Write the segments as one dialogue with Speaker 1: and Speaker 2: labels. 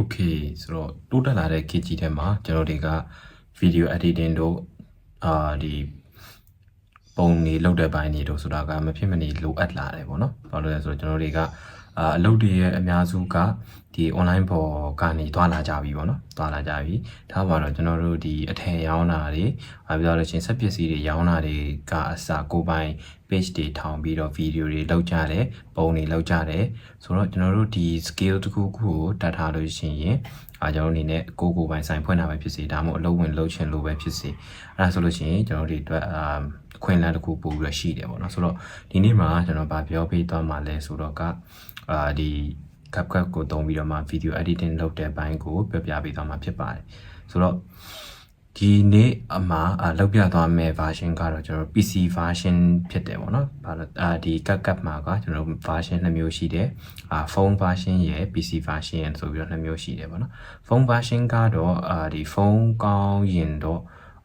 Speaker 1: Okay ဆိုတော့တိုးတက်လာတဲ့ KG ထဲမှာကျွန်တော်တွေက video editing တို့အာဒီပုံနေလောက်တဲ့ဘိုင်းနေတို့ဆိုတာကမဖြစ်မနေလိုအပ်လာတယ်ပေါ့နော်။ဘာလို့လဲဆိုတော့ကျွန်တော်တွေကအာအလုပ်တွေရဲ့အများစုက ဒီ online ပေါ်ကနေသွားလာကြပြီပေါ့နော်။သွားလာကြပြီ။ဒါမှတော့ကျွန်တော်တို့ဒီအထည်ရောင်းတာတွေအာပြောလို့ရှိရင်စက်ပစ္စည်းတွေရောင်းတာတွေကအစကိုယ်ပိုင် page တွေထောင်ပြီးတော့ video တွေလုပ်ကြတယ်ပုံတွေလုပ်ကြတယ်ဆိုတော့ကျွန်တော်တို့ဒီ skill တစ်ခုခုကိုတတ်ထားလို့ရှိရင်အာကျွန်တော်တို့အနေနဲ့ကိုကိုယ်ပိုင်ဆိုင်ဖွင့်တာပဲဖြစ်စေဒါမှမဟုတ်အလုပ်ဝင်လုပ်ချင်လို့ပဲဖြစ်စေအဲ့ဒါဆိုလို့ရှိရင်ကျွန်တော်တို့ဒီအတွက်အာအခွင့်အလမ်းတစ်ခုပို့ပြီးတော့ရှိတယ်ပေါ့နော်ဆိုတော့ဒီနေ့မှာကျွန်တော်ဗာပြောပေးသွားမှာလဲဆိုတော့ကအာဒီ CapCut ကိုတုံးပြီးတော့မှ video editing လုပ်တဲ့ဘိုင်းကိုပြောပြပေးသွားမှာဖြစ်ပါတယ်ဆိုတော့ဒီနေ့အမှာအလောက်ပြသွားမယ့် version ကတော့ကျွန်တော် PC version ဖြစ်တယ်ပေါ့နော်။ဘာလို့အာဒီ CapCut မှာကကျွန်တော် version နှစ်မျိုးရှိတယ်။အာ phone version ရယ် PC version ရယ်ဆိုပြီးတော့နှစ်မျိုးရှိတယ်ပေါ့နော်။ phone version ကတော့အာဒီဖုန်းကောင်းရင်တော့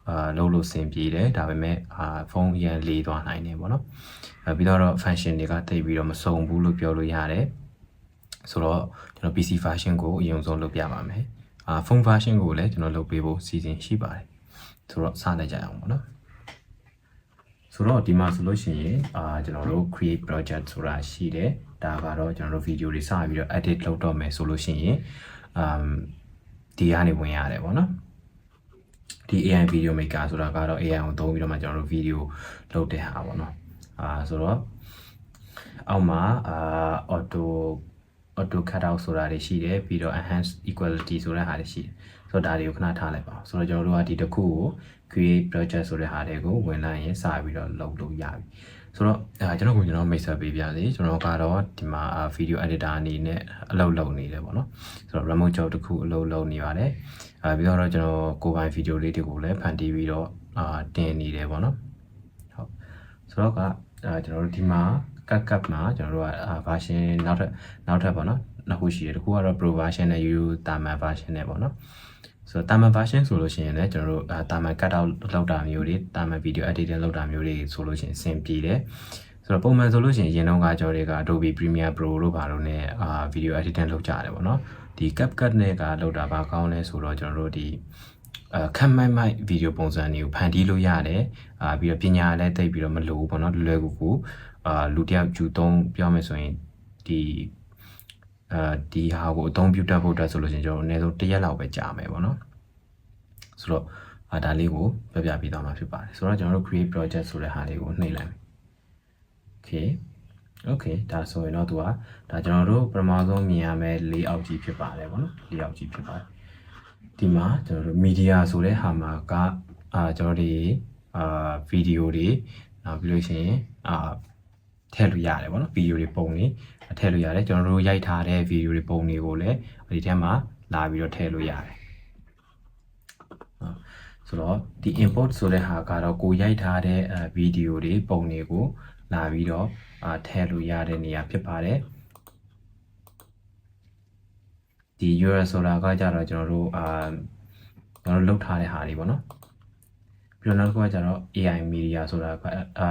Speaker 1: အာလုံးလို့စင်ပြေတယ်ဒါပေမဲ့အာဖုန်းရန်လေးသွားနိုင်တယ်ပေါ့နော်။အဲပြီးတော့ function တွေကတိတ်ပြီးတော့မစုံဘူးလို့ပြောလို့ရတယ်။ ဆိုတော့ကျွန်တော် PC version ကိုအရင်ဆုံးလုပ်ပြပါမယ်။အာဖုန်း version ကိုလည်းကျွန်တော်လုပ်ပေးဖို့စီစဉ်ရှိပါတယ်ဆိုတော့စလိုက်ကြအောင်ပေါ့နော်ဆိုတော့ဒီမှာဆိုလို့ရှိရင်အာကျွန်တော်တို့ create project ဆိုတာရှိတယ်ဒါကတော့ကျွန်တော်တို့ video တွေစပြီးတော့ edit လုပ်တော့မယ်ဆိုလို့ရှိရင်အမ်ဒီကနေဝင်ရတယ်ပေါ့နော်ဒီ AI video maker ဆိုတာကတော့ AI ကိုသုံးပြီးတော့မှကျွန်တော်တို့ video လုပ်တဲ့ဟာပေါ့နော်အာဆိုတော့အောက်မှာအာ auto auto cut out ဆိုတာတွေရှိတယ်ပြီးတော့ enhance equality ဆိုတဲ့ဟာတွေရှိတယ်ဆိုတော့ဒါတွေကိုခဏထားလိုက်ပါအောင်ဆိုတော့ကျွန်တော်တို့ကဒီတစ်ခုကို create project ဆိုတဲ့ဟာတွေကိုဝင်လိုက်ရင်စပြီးတော့လုပ်လို့ရပြီဆိုတော့အဲကျွန်တော်ကိုကျွန်တော်မိတ်ဆက်ပေးပြစေကျွန်တော်ကတော့ဒီမှာ video editor အနေနဲ့အလုပ်လုပ်နေတယ်ပေါ့နော်ဆိုတော့ remote job တစ်ခုအလုပ်လုပ်နေပါတယ်အဲပြီးတော့ကျွန်တော်ကိုယ်ပိုင် video လေးတွေကိုလည်းဖန်တီးပြီးတော့အာတင်နေတယ်ပေါ့နော်ဟုတ်ဆိုတော့ကအဲကျွန်တော်တို့ဒီမှာ cut cut မှာကျွန်တော်တို့က version နောက်ထပ်နောက်ထပ်ပေါ့နော်နှစ်ခုရှိတယ်တစ်ခုကတော့ pro version နဲ့ u thermal version နဲ့ပေါ့နော်ဆိုတော့ thermal version ဆိုလို့ရှိရင်လည်းကျွန်တော်တို့ thermal cut out လောက်တာမျိုးတွေ thermal video editing လောက်တာမျိုးတွေဆိုလို့ရှိရင်အဆင်ပြေတယ်ဆိုတော့ပုံမှန်ဆိုလို့ရှိရင်ရင်တော့ကကြော်တွေက Adobe Premiere Pro လို့ပါတော့ ਨੇ အာ video editing လုပ်ကြတယ်ပေါ့နော်ဒီ CapCut နဲ့ကလောက်တာဘာကောင်းလဲဆိုတော့ကျွန်တော်တို့ဒီအ ခက်မိုက်မိုက်ဗီဒီယိုပုံစံတွေကိုဖန်တီးလို့ရတယ်အာပြီးတော့ပညာလည်းတိတ်ပြီးတော့မလိုဘူးပေါ့နော်လွယ်လွယ်ကူကူအာလူတယောက်ဂျူသုံးပြောမယ်ဆိုရင်ဒီအာဒီဟာကိုအသုံးပြုတတ်ဖို့အတွက်ဆိုလို့ရှိရင်ကျွန်တော်အနည်းဆုံးတစ်ရက်လောက်ပဲကြာမယ်ပေါ့နော်ဆိုတော့အာဒါလေးကိုပြပြပေးသွားမှာဖြစ်ပါတယ်ဆိုတော့ကျွန်တော်တို့ create project ဆိုတဲ့ဟာလေးကိုနှိပ်လိုက်မယ် okay okay ဒါဆိုရင်တော့သူကဒါကျွန်တော်တို့ပထမဆုံးမြင်ရမယ့် layout ကြီးဖြစ်ပါတယ်ပေါ့နော် layout ကြီးဖြစ်ပါတယ် ဒီမှာကျွန်တော်တို့ media ဆိုတဲ့ဟာမှာကအာကျွန်တော်တို့အာဗီဒီယိုတွေနောက်ပြီးလို့ရှိရင်အာထည့်လို့ရတယ်ပေါ့နော်ဗီဒီယိုတွေပုံတွေထည့်လို့ရတယ်ကျွန်တော်တို့ရိုက်ထားတဲ့ဗီဒီယိုတွေပုံတွေကိုလည်းဒီထဲမှာလာပြီးတော့ထည့်လို့ရတယ်ဆိုတော့ဒီ import ဆိုတဲ့ဟာကတော့ကိုရိုက်ထားတဲ့ဗီဒီယိုတွေပုံတွေကိုလာပြီးတော့အာထည့်လို့ရတဲ့နေရာဖြစ်ပါတယ် ဒီ URL ဆိုတာကကြတော့ကျွန်တော်တို့အာကျွန်တော်တို့လုပ်ထားတဲ့ဟာတွေပေါ့နော်ပြီးတော့နောက်တစ်ခုကကြတော့ AI media ဆိုတာကအာ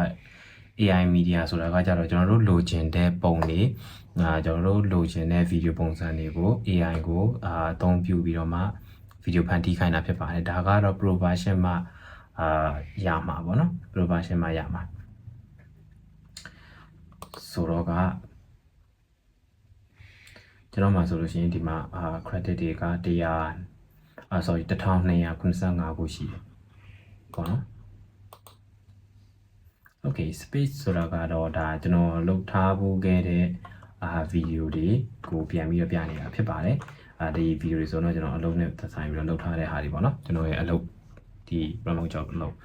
Speaker 1: AI media ဆိုတာကကြတော့ကျွန်တော်တို့လိုချင်တဲ့ပုံတွေအာကျွန်တော်တို့လိုချင်တဲ့ဗီဒီယိုပုံစံတွေကို AI ကိုအာအသုံးပြုပြီးတော့မှဗီဒီယိုဖန်တီးခိုင်းတာဖြစ်ပါတယ်ဒါကတော့ pro version မှာအာရမှာပေါ့နော် pro version မှာရမှာဆိုတော့က ကျွန်တော်မှဆိုလို့ရှိရင်ဒီမှာအာ credit တွေက100အာ sorry 1295ခုရှိတယ်ပေါ့နော် okay space ဆိုတာကတော့ဒါကျွန်တော်လုပ်ထားဖို့ခဲ့တဲ့အာဗီဒီယိုတွေကိုပြန်ပြီးတော့ပြနေတာဖြစ်ပါတယ်အာဒီဗီဒီယိုတွေဆိုတော့ကျွန်တော်အလုပ်နဲ့သက်ဆိုင်ပြီးတော့လုပ်ထားတဲ့ဟာတွေပေါ့နော်ကျွန်တော်ရဲ့အလုပ်ဒီ remote job အလုပ်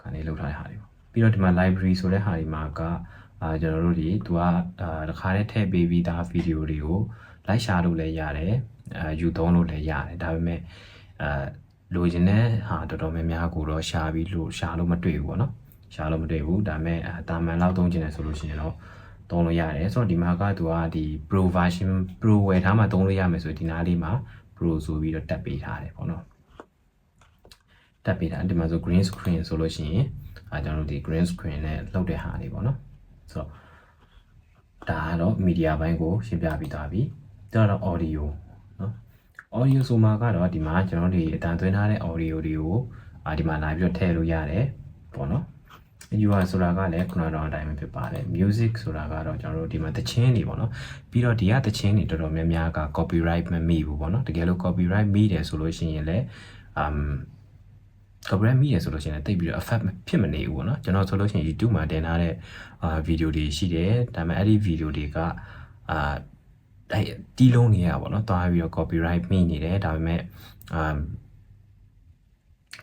Speaker 1: ကနေလုပ်ထားတဲ့ဟာတွေပေါ့ပြီးတော့ဒီမှာ library ဆိုတဲ့ဟာတွေမှာကအာကျွန်တော်တို့ဒီသူကအာတစ်ခါတည်းထည့်ပေးပြီးသားဗီဒီယိုတွေကို လိုက်ရှာလို့လည်းရတယ်အာယူသုံးလို့လည်းရတယ်ဒါပေမဲ့အာလိုချင်တဲ့ဟာတော်တော်များများကိုတော့ရှာပြီးလို့ရှာလို့မတွေ့ဘူးပေါ့နော်ရှာလို့မတွေ့ဘူးဒါပေမဲ့တာမန်လောက်သုံးချင်တယ်ဆိုလို့ရှိရင်တော့သုံးလို့ရတယ်ဆိုတော့ဒီမှာကသူကဒီ pro version pro ဝယ်ထားမှသုံးလို့ရမယ်ဆိုဒီနားလေးမှာ pro ဆိုပြီးတော့တက်ပေးထားတယ်ပေါ့နော်တက်ပေးတာဒီမှာဆို green screen ဆိုလို့ရှိရင်အဲကျွန်တော်တို့ဒီ green screen နဲ့လောက်တဲ့ဟာလေးပေါ့နော်ဆိုတော့ဒါကတော့ media ဘိုင်းကိုရှင်းပြပြီးသားပြီ ဒါတော့ audio နော် audio ဆိုမှာကတော့ဒီမှာကျွန်တော်တို့ဒီအတန်သွင်းထားတဲ့ audio တွေကိုအာဒီမှာလာပြီးတော့ထည့်လို့ရတယ်ပေါ့နော် UI ဆိုတာကလည်းခုနကတော့အတိုင်းပဲဖြစ်ပါတယ် music ဆိုတာကတော့ကျွန်တော်တို့ဒီမှာသချင်းတွေပေါ့နော်ပြီးတော့ဒီကသချင်းတွေတော်တော်များများက copyright မမိဘူးပေါ့နော်တကယ်လို့ copyright မိတယ်ဆိုလို့ရှိရင်လည်း um copyright မိတယ်ဆိုလို့ရှိရင်လည်းတိတ်ပြီးတော့ effect ဖြစ်မနေဘူးပေါ့နော်ကျွန်တော်ဆိုလို့ရှိရင် YouTube မှာတင်ထားတဲ့အာဗီဒီယိုတွေရှိတယ်ဒါပေမဲ့အဲ့ဒီဗီဒီယိုတွေကအာအဲ့ တီးလုံးနေရပါတော့သွားပြီးတော့ copyright မိနေတယ်ဒါပေမဲ့အမ်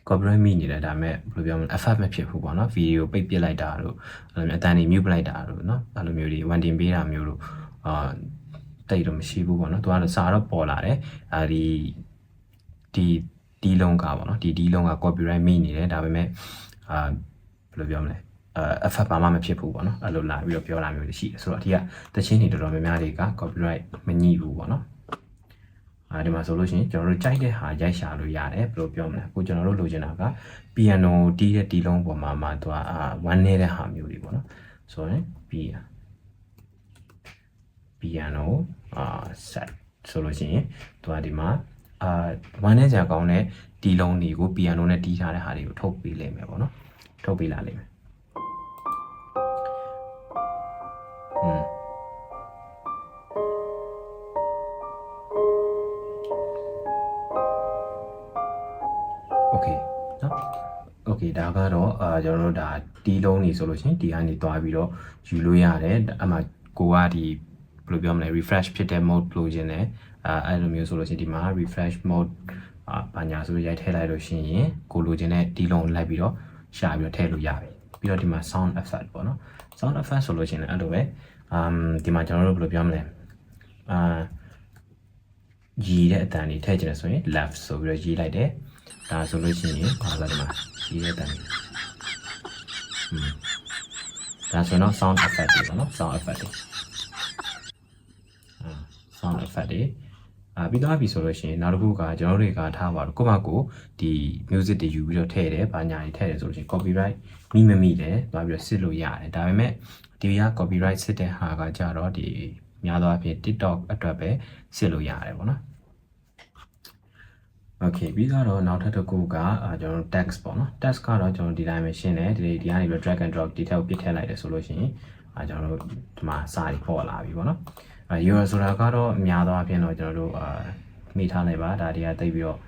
Speaker 1: copyright မိနေတယ်ဒါပေမဲ့ဘယ်လိုပြောမလဲ effort မဖြစ်ဘူးပေါ့နော်ဗီဒီယိုပိတ်ပစ်လိုက်တာတို့အဲ့လိုမျိုးအတန်တွေ mute ပလိုက်တာတို့နော်အဲ့လိုမျိုးတွေ one time ပေးတာမျိုးတို့အာတိတ်တော့မရှိဘူးပေါ့နော်သူကတော့စာတော့ပေါ်လာတယ်အာဒီဒီဒီလုံးကပေါ့နော်ဒီဒီလုံးက copyright မိနေတယ်ဒါပေမဲ့အာဘယ်လိုပြောမလဲ အဲ effect ဘာမှမဖြစ်ဘူးပေါ့နော်အဲ့လိုလာပြီးတော့ပြောတာမျိုးတွေရှိတယ်ဆိုတော့အထီးကတချင်းတွေတော်တော်များများတွေက copyright မညှိဘူးပေါ့နော်အဲဒီမှာဆိုလို့ရှိရင်ကျွန်တော်တို့ကြိုက်တဲ့ဟာရိုက်ရှာလို့ရတယ်ဘယ်လိုပြောမလဲအခုကျွန်တော်တို့လိုချင်တာက piano တီးတဲ့တီးလုံးပေါ်မှာမှသူကအာ1နေတဲ့ဟာမျိုးတွေပေါ့နော်ဆိုရင် piano piano အာ set ဆိုလို့ရှိရင်သူကဒီမှာအာ1နဲ့ကြာကောင်းတဲ့တီးလုံးတွေကို piano နဲ့တီးထားတဲ့ဟာတွေကိုထုတ်ပေးလိမ့်မယ်ပေါ့နော်ထုတ်ပေးလာလိမ့်မယ် အာကျွန်တော်တို့ဒါတီးလုံးနေဆိုလို့ရှိရင်ဒီကနေတွားပြီးတော့ယူလို့ရတယ်အမှကိုကဒီဘယ်လိုပြောမလဲ refresh ဖြစ်တဲ့ mode လို့ခြင်းတယ်အာအဲ့လိုမျိုးဆိုလို့ရှိရင်ဒီမှာ refresh mode အာဘာညာဆိုရိုက်ထည့်လိုက်လို့ရှိရင်ကိုလိုချင်တဲ့တီးလုံးကိုလိုက်ပြီးတော့ရှာပြီးတော့ထည့်လို့ရပြီပြီးတော့ဒီမှာ sound effect ပေါ့နော် sound effect ဆိုလို့ရှိရင်လည်းအဲ့လိုပဲအမ်ဒီမှာကျွန်တော်တို့ဘယ်လိုပြောမလဲအာရီတဲ့အတန်တွေထည့်ချင်တယ်ဆိုရင် left ဆိုပြီးတော့ရေးလိုက်တယ်ဒါဆိုလို့ရှိရင်ဘာလဲဒီမှာရီတဲ့အတန်တွေอืม ဒါဆိုတော့ sound effect တွေပေါ့နော် sound effect တွေအာ sound effect တွေအာပြီးသွားပြီဆိုလို့ရှိရင်နောက်တစ်ခုကကျွန်တော်တွေကထားပါတော့ကိုယ့်ဘာကိုဒီ music တွေယူပြီးတော့ထည့်တယ်ဘာညာတွေထည့်တယ်ဆိုလို့ရှိရင် copyright မိမမိတယ်သွားပြီးတော့စစ်လို့ရတယ်ဒါပေမဲ့ဒီက copyright စစ်တဲ့ဟာကကြတော့ဒီများသောအားဖြင့် TikTok အတွက်ပဲစစ်လို့ရတယ်ပေါ့နော် Okay ပြီးတော့နောက်ထပ်တစ်ခုကအာကျွန်တော်တို့ text ပေါ့နော် text ကတော့ကျွန်တော်ဒီတိုင်းပဲရှင်းတယ်ဒီဒီကနေပြီး drag and drop detail ပြစ်ထည့်လိုက်တယ်ဆိုလို့ရှိရင်အာကျွန်တော်တို့ဒီမှာစာတွေပေါ်လာပြီပေါ့နော်အဲ URL ဆိုတာကတော့အများသောအားဖြင့်တော့ကျွန်တော်တို့အာမိထားလိုက်ပါဒါတွေကတိတ်ပြီးတော့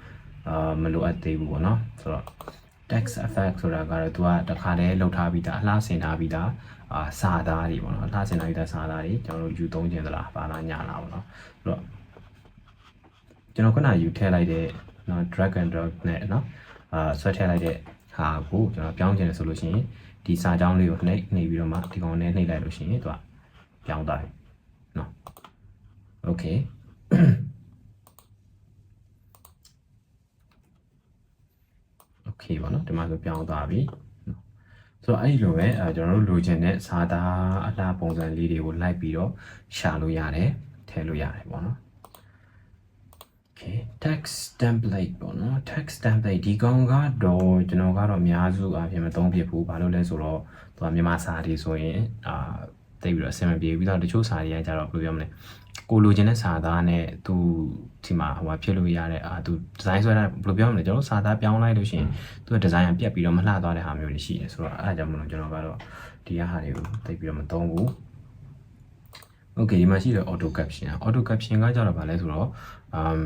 Speaker 1: အာမလိုအပ်သေးဘူးပေါ့နော်ဆိုတော့ text effect ဆိုတာကတော့သူကတခါတည်းလောက်ထားပြီးသားအလှဆင်ထားပြီးသားအာစာသားတွေပေါ့နော်အလှဆင်ထားပြီးသားစာသားတွေကျွန်တော်တို့ယူသုံးခြင်းသလားဘာလားညာလားပေါ့နော်ဆိုတော့ကျွန်တော်ခုနယူထည့်လိုက်တဲ့ နော် drag and drop နဲ့နော်အာဆွဲထည့်လိုက်တဲ့ဟာကိုကျွန်တော်ပြောင်းချင်တယ်ဆိုလို့ရှိရင်ဒီစာကြောင်းလေးကိုနှိပ်နှိပ်ပြီးတော့မှဒီကောင်နဲ့နှိပ်လိုက်လို့ရှိရင်သူကပြောင်းသွားပြီနော် okay โอเคပါเนาะဒီမှာဆိုပြောင်းသွားပြီဆိုတော့အဲ့ဒီလိုပဲအဲကျွန်တော်တို့လိုချင်တဲ့စာသားအလားပုံစံလေးတွေကိုလိုက်ပြီးတော့ရှာလို့ရတယ်ထည့်လို့ရတယ်ပေါ့နော် Okay text template ပေါ့နော် text template ဒီကောင်ကတော့ကျွန်တော်ကတော့အများစုအပြင်မသုံးဖြစ်ဘူးဘာလို့လဲဆိုတော့သူကမြန်မာစာတွေဆိုရင်အာတိတ်ပြီးတော့အဆင်မပြေဘူးပြီးတော့တချို့စာတွေကကြတော့ဘယ်လိုပြောမလဲကိုလိုချင်တဲ့စာသားနဲ့သူဒီမှာဟိုဖြစ်လို့ရတဲ့အာသူဒီဇိုင်းဆွဲတာဘယ်လိုပြောမလဲကျွန်တော်စာသားပြောင်းလိုက်လို့ရှိရင်သူကဒီဇိုင်းကပြတ်ပြီးတော့မလှသွားတဲ့ဟာမျိုးတွေရှိတယ်ဆိုတော့အဲ့ဒါကြောင့်မလို့ကျွန်တော်ကတော့ဒီဟာတွေကိုတိတ်ပြီးတော့မသုံးဘူး Okay ဒီမှာရှိတဲ့ auto caption auto caption ကကြတော့ဗာလဲဆိုတော့ um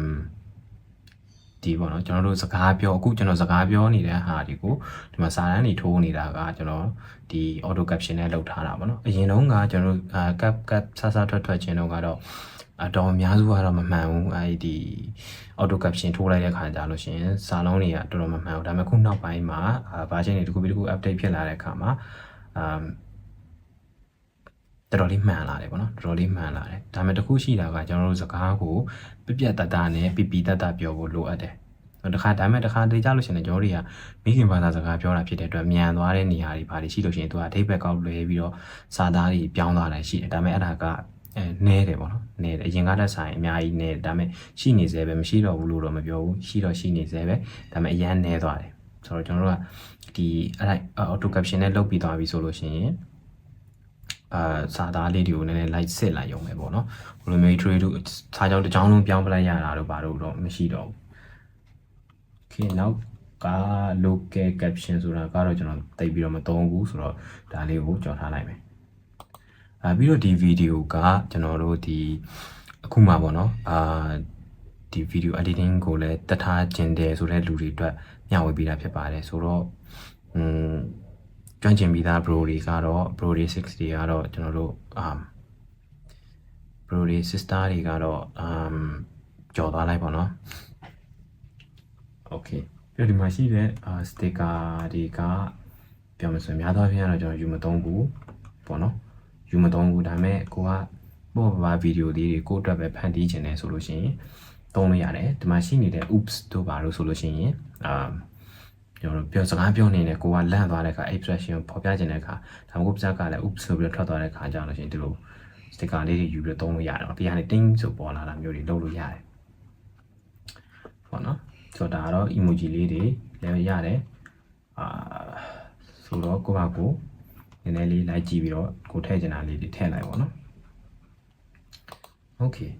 Speaker 1: ဒီပေါ့နော်ကျွန်တော်တို့စကားပြောအခုကျွန်တော်စကားပြောနေတဲ့ဟာဒီကိုဒီမှာစာတန်းတွေထိုးနေတာကကျွန်တော်ဒီ auto caption နဲ့လုပ်ထားတာပေါ့နော်အရင်တုန်းကကျွန်တော်တို့ cap cap ဆဆထွက်ထွက်ခြင်းတော့ကတော့အတော်အများစုကတော့မမှန်ဘူးအဲဒီ auto caption ထိုးလိုက်တဲ့ခါကျလို့ရှိရင်စာလုံးတွေကတော်တော်မမှန်ဘူးဒါပေမဲ့ခုနောက်ပိုင်းမှာ version တွေတစ်ခုပြီးတစ်ခု update ဖြစ်လာတဲ့အခါမှာ um တော်တော်လေးမှန်လာတယ်ပေါ့နော်တော်တော်လေးမှန်လာတယ်ဒါပေမဲ့တစ်ခုရှိတာကကျွန်တော်တို့စကားကိုပြပြတတ်တာနဲ့ပြပြတတ်တတ်ပြောဖို့လိုအပ်တယ်တခါဒါပေမဲ့တခါတလေကြလို့ရှိရင်ကျွန်တော်တို့တွေကမိခင်ဘာသာစကားပြောတာဖြစ်တဲ့အတွက်မြန်သွားတဲ့နေရာတွေဘာတွေရှိလို့ရှိရင်သူကအဓိပ္ပာယ်ကောက်လွဲပြီးတော့စာသားတွေပြောင်းသွားတာရှိတယ်ဒါပေမဲ့အဲ့ဒါကအဲနဲတယ်ပေါ့နော်နဲတယ်အရင်ကတည်းကဆိုင်အများကြီးနဲတယ်ဒါပေမဲ့ရှိနေသေးပဲမရှိတော့ဘူးလို့တော့မပြောဘူးရှိတော့ရှိနေသေးပဲဒါပေမဲ့အရန်နဲသွားတယ်ဆိုတော့ကျွန်တော်တို့ကဒီအဲ့ဒါ auto caption နဲ့လုပ်ပြီးသွားပြီဆိုလို့ရှိရင် အာစာသားလေးတွေကိုနည်းနည်းလိုက်စစ်လိုက်ရုံပဲပေါ့နော်ဘလိုမျိုး trade တို့စာကြောင်းတစ်ကြောင်းလုံးပြောင်းပလိုက်ရတာတော့ဘာလို့တော့မရှိတော့ဘူး Okay နောက်က local caption ဆိုတာကတော့ကျွန်တော်တိတ်ပြီးတော့မသုံးဘူးဆိုတော့ဒါလေးကိုကြော်ထားလိုက်မယ်အာပြီးတော့ဒီဗီဒီယိုကကျွန်တော်တို့ဒီအခုမှပေါ့နော်အာဒီ video editing ကိုလည်းတတ်ထားခြင်းတယ်ဆိုတဲ့လူတွေအတွက်မျှဝေပေးတာဖြစ်ပါတယ်ဆိုတော့อืม ကျွမ်းကျင်ပြီးသား bro တွေကတော့ bro တွေ6တွေကတော့ကျွန်တော်တို့အာ bro တွေ sister တွေကတော့အမ်ကြော်သွားလိုက်ပါတော့ โอเคပြီးတော့ဒီမှာရှိတဲ့အာ sticker တွေကပြောမယ်ဆိုရင်များသောအားဖြင့်ကတော့ကျွန်တော်ယူမသုံးဘူးပေါ့နော်ယူမသုံးဘူးဒါပေမဲ့ကိုကပေါ့ပါဗီဒီယိုလေးတွေကိုယ့်အတွက်ပဲဖန်တီးခြင်းတယ်ဆိုလို့ရှိရင်သုံးလို့ရတယ်ဒီမှာရှိနေတဲ့ oops တို့ပါလို့ဆိုလို့ရှိရင်အာ ကျွန်တော်တို့ပြောစကားပြောနေတယ်ကိုကလန့်သွားတဲ့အခါ expression ကိုဖော်ပြခြင်းတဲ့အခါဒါမှမဟုတ်ပြကလည်း oops ဆိုပြီးတော့ထွက်သွားတဲ့အခါကျတော့ရှင်ဒီလို sticker လေးတွေယူပြီးတော့သုံးလို့ရတယ်။ပြီးရနေ ting ဆိုပေါ်လာတာမျိုးတွေလုပ်လို့ရတယ်။ပေါ့နော်။ဆိုတော့ဒါကတော့ emoji လေးတွေလည်းရတယ်။အာဆိုတော့ကိုယ့်ဘာကိုနည်းနည်းလေးလိုက်ကြည့်ပြီးတော့ကိုထည့်ချင်တာလေးတွေထည့်လိုက်ပါတော့။ Okay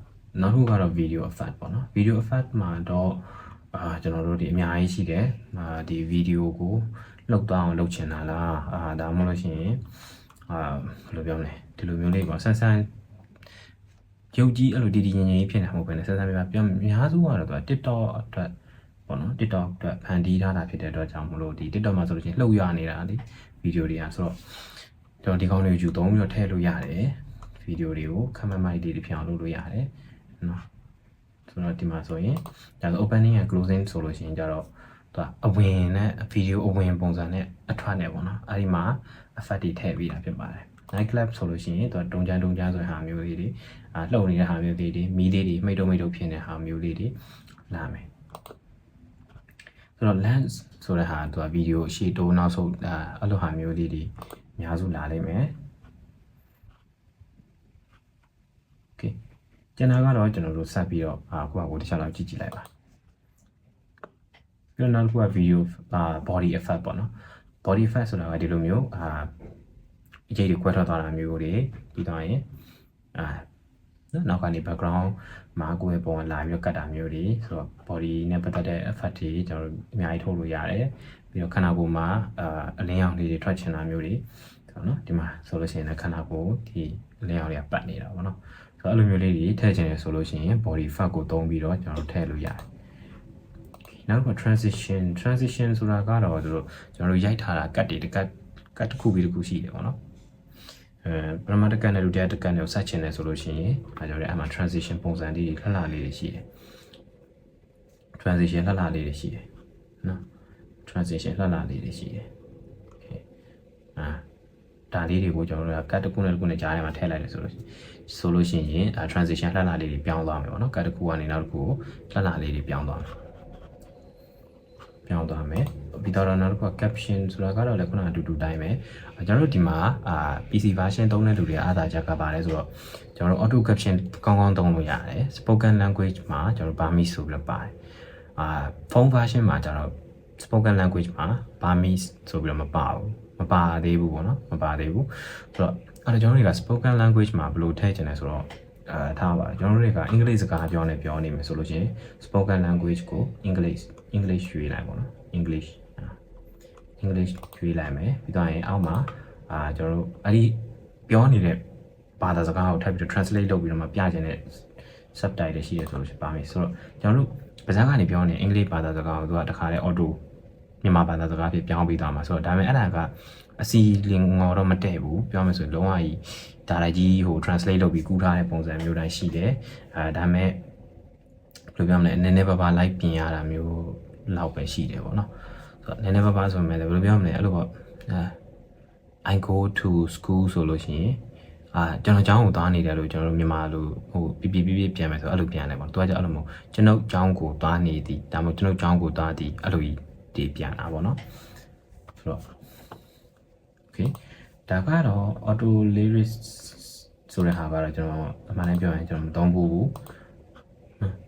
Speaker 1: နောက်တစ်ခုကတော့ video effect ပေါ့နော် video effect မှာတော့ အာကျွန်တော်တို့ဒီအများကြီးရှိတယ်အာဒီ video ကိုလှုပ်သွားအောင်လုပ်ချင်တာလားအာဒါမှမဟုတ်လို့ရှိရင်အာဘယ်လိုပြောမလဲဒီလိုမျိုးလေးပေါ့ဆန်းဆန်းရုပ်ကြီးအဲ့လိုတည်တည်ငြိမ်ငြိမ်ဖြစ်နေတာမဟုတ်ဘဲနဲ့ဆန်းဆန်းပြပြပြောအများစုကတော့သူက TikTok အတွက်ပေါ့နော် TikTok အတွက်ဖန်တီးထားတာဖြစ်တဲ့အတွက်ကြောင့်မလို့ဒီ TikTok မှာဆိုလို့ရှိရင်လှုပ်ရနေတာလေဗီဒီယိုတွေကဆိုတော့ကျွန်တော်ဒီကောင်းလေးကိုယူသုံးပြီးတော့ထည့်လို့ရတယ်ဗီဒီယိုတွေကိုခမမိုက်တွေဖြစ်အောင်လုပ်လို့ရတယ်နော် ဆိုတော့ဒီမှာဆိုရင်ဒါဆို opening and closing ဆိုလို့ရှိရင်ကြတော့သူကအဝင်နဲ့ဗီဒီယိုအဝင်ပုံစံနဲ့အထွက်နဲ့ပေါ့နော်အဲ့ဒီမှာ effect တွေထည့်ပြီးတာဖြစ်ပါတယ် night club ဆိုလို့ရှိရင်သူကတုံချမ်းတုံချမ်းဆိုတဲ့ဟာမျိုးလေးတွေအာလှုပ်နေတဲ့ဟာမျိုးလေးတွေမီးလေးတွေမိတ်တုံမိတ်တုံဖြစ်နေတဲ့ဟာမျိုးလေးတွေလာမယ်ဆိုတော့ lens ဆိုတဲ့ဟာသူကဗီဒီယိုအရှိတိုးနောက်ဆုံးအာအဲ့လိုဟာမျိုးလေးတွေအများစုလာလိမ့်မယ် okay ကျန်တာကတော့ကျွန်တော်တို့ဆက်ပြီးတော့အာခုကကိုတစ်ခြားလောက်ကြည့်ကြည့်လိုက်ပါပြီးတော့နောက်တစ်ခုက video အာ body effect ပေါ့နော် body effect ဆိုတာကဒီလိုမျိုးအာအကျိတ်တွေခွဲထွက်သွားတာမျိုးတွေပြီးတော့ရင်အာနော်နောက်ကနေ background မှာကိုယ့်ရဲ့ပုံကလာပြီးတော့ကတ်တာမျိုးတွေဆိုတော့ body နဲ့ပတ်သက်တဲ့ effect တွေကျွန်တော်တို့အများကြီးထုတ်လို့ရတယ်ပြီးတော့ခန္ဓာကိုယ်မှာအာအလင်းရောင်လေးတွေထွက်ချင်တာမျိုးတွေဆိုတော့နော်ဒီမှာဆိုလို့ရှိရင်လည်းခန္ဓာကိုယ်ဒီအလင်းရောင်တွေကပတ်နေတာပေါ့နော် ဆိုတော့အဲ့လိုမျိုးလေးတွေထည့်ချင်တယ်ဆိုလို့ရှိရင် body fat ကိုသုံးပြီးတော့ကျွန်တော်တို့ထည့်လို့ရတယ်နောက်တစ်ခု transition transition ဆိုတာကတော့သူတို့ကျွန်တော်တို့ရိုက်ထားတာကတ်တွေတကတ်ကတ်တစ်ခုပြီးတစ်ခုရှိတယ်ပေါ့နော်အဲပရမတ်တကတ်နဲ့ဒုတိယတကတ်နဲ့ကိုဆက်ချင်တယ်ဆိုလို့ရှိရင်အဲကြောင့်လည်းအမှ transition ပုံစံလေးတွေလှလှလေးတွေရှိတယ် transition လှလှလေးတွေရှိတယ်နော် transition လှလှလေးတွေရှိတယ် okay အာ ဒါလေးတွေကိုကျွန်တော်တို့ကကတ်တစ်ခုနဲ့တစ်ခုနဲ့ကြားထဲမှာထည့်လိုက်တယ်ဆိုလို့ဆိုလို့ရှိရင်အဲ transition လှလှလေးတွေပြောင်းသွားမယ်ပေါ့နော်ကတ်တစ်ခုကနေနောက်တစ်ခုကိုလှလှလေးတွေပြောင်းသွားမယ်ပြောင်းသွားမယ်ပြီးတော့နောက်တစ်ခုက caption ဆိုတာကတော့လည်းခုနကအတူတူတိုင်းပဲကျွန်တော်တို့ဒီမှာအာ PC version သုံးတဲ့လူတွေအားသာချက်ကပါတယ်ဆိုတော့ကျွန်တော်တို့ auto caption ကောင်းကောင်းသုံးလို့ရတယ် spoken language မှာကျွန်တော်တို့ Burmese ဆိုပြီးတော့ပါတယ်အာ phone version မှာကျတော့ spoken language မှာ Burmese ဆိုပြီးတော့မပါဘူး မပါသေးဘူးပေါ့နော်မပါသေးဘူးဆိုတော့အဲ့တော့ကျွန်တော်တွေက spoken language မှာဘယ်လိုထည့်ချင်လဲဆိုတော့အဲထားပါကျွန်တော်တို့တွေကအင်္ဂလိပ်စကားပြောနေပြောနေမယ်ဆိုလို့ရှိရင် spoken language ကို English English ရွေးလိုက်ပေါ့နော် English English ရွေးလိုက်မယ်ပြီးတော့ရင်အောက်မှာအာကျွန်တော်တို့အဲ့ဒီပြောနေတဲ့ဘာသာစကားကိုထပ်ပြီးတော့ translate လုပ်ပြီးတော့မှပြချင်တဲ့ subtitle ရှိရဆိုလို့ရှိပါမယ်ဆိုတော့ကျွန်တော်တို့ပါဇာကနေပြောနေအင်္ဂလိပ်ဘာသာစကားကိုသူကတခါလေ auto မြန်မာဘာသာစကားဖြစ်ပြောင်းပြီးသွားမှာဆိုတော့ဒါပေမဲ့အဲ့ဒါကအစီလင်ငေါ်တော့မတည့်ဘူးပြောမယ်ဆိုရင်လုံးဝကြီးဒါလိုက်ကြီးဟို translate လုပ်ပြီးကူးထားတဲ့ပုံစံမျိုးတိုင်းရှိတယ်အဲဒါပေမဲ့ဘယ်လိုပြောမလဲနည်းနည်းပါးပါး like ပြင်ရတာမျိုးလောက်ပဲရှိတယ်ပေါ့နော်ဆိုတော့နည်းနည်းပါးပါးဆိုပေမဲ့လည်းဘယ်လိုပြောမလဲအဲ့လိုပေါ့အဲ I go to school ဆိုလို့ရှိရင်အာကျွန်တော်ကျောင်းကိုသွားနေတယ်လို့ကျွန်တော်တို့မြန်မာလိုဟိုပြပြပြပြပြန်မယ်ဆိုအဲ့လိုပြန်တယ်ပေါ့သူကကြအဲ့လိုမဟုတ်ကျွန်တော်ကျောင်းကိုသွားနေသည်ဒါမှမဟုတ်ကျွန်တော်ကျောင်းကိုသွားသည်အဲ့လိုကြီး ဒီပြန်တာပေါ့နော်ဆိုတော့ okay ဒါကတော့ auto lyrics ဆိုတဲ့ဟာကတော့ကျွန်တော်အမှန်တမ်းပြောရင်ကျွန်တော်မသုံးဘူးဘူး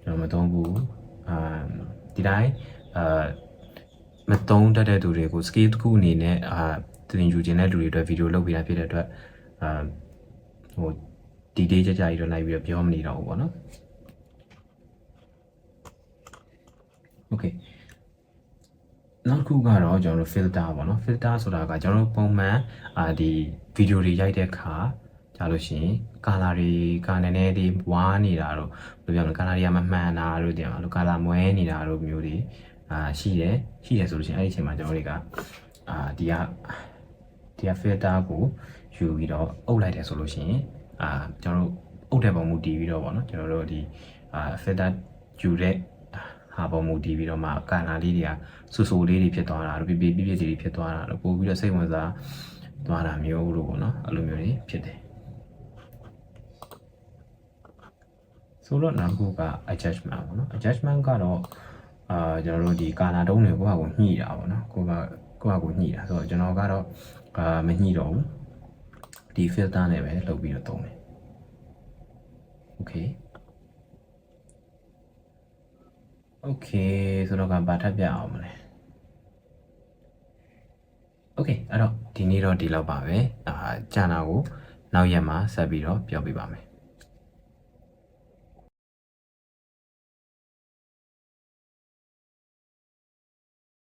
Speaker 1: ကျွန်တော်မသုံးဘူးအာဒီတိုင်းအာမသုံးတတ်တဲ့သူတွေကို skill တစ်ခုအနေနဲ့အာသင်ယူခြင်းတဲ့လူတွေအတွက်ဗီဒီယိုလုပ်ပေးတာဖြစ်တဲ့အတွက်အာဟို detail ကြကြကြီးတော့လိုက်ပြီးတော့ပြောမနေတော့ဘူးပေါ့နော် okay နောက်တစ်ခုကတော့ကျွန်တော်တို့ filter ပေါ့နော် filter ဆိုတာကကျွန်တော်တို့ပုံမှန်အာဒီဗီဒီယိုတွေရိုက်တဲ့အခါကြာလို့ရှိရင် color တွေကနည်းနည်းလေးဝါးနေတာတော့ဘယ်လိုပြောမလဲ color တွေကမမှန်တာတို့တင်ပါလို့ color မွဲနေတာတို့မျိုးတွေအာရှိတယ်ရှိတယ်ဆိုလို့ရှိရင်အဲ့ဒီအချိန်မှာကျွန်တော်တို့တွေကအာဒီကဒီက filter ကိုယူပြီးတော့အုပ်လိုက်တယ်ဆိုလို့ရှိရင်အာကျွန်တော်တို့အုပ်တဲ့ပုံမူတည်ပြီးတော့ပေါ့နော်ကျွန်တော်တို့ဒီအာ filter ယူတဲ့ ဟာပေါ်မူတည်ပြီးတော့မှကာလာလေးတွေကဆူဆူလေးတွေဖြစ်သွားတာတို့ပြပြပြပြတွေဖြစ်သွားတာတို့ပို့ပြီးတော့စိတ်ဝင်စားသွားတာမျိုးလို့ပေါ့နော်အဲ့လိုမျိုးတွေဖြစ်တယ်ဆိုတော့နောက်တစ်ခုက adjustment ပေါ့နော် adjustment ကတော့အာကျွန်တော်တို့ဒီကာလာတုံးတွေကိုယ့်ဟာကိုညှိတာပေါ့နော်ကိုကကိုယ့်ဟာကိုညှိတာဆိုတော့ကျွန်တော်ကတော့အာမညှိတော့ဘူးဒီ filter နဲ့ပဲလုပ်ပြီးတော့သုံးတယ် okay okay ဆိုတော့ကဘာထပ်ပြအောင်မလဲ okay အဲ့တော့ဒီနေ့တော့ဒီလောက်ပါပဲအာကျန်တာကိုနောက်ရက်မှာဆက်ပြီးတော့ပြောပြပါမယ်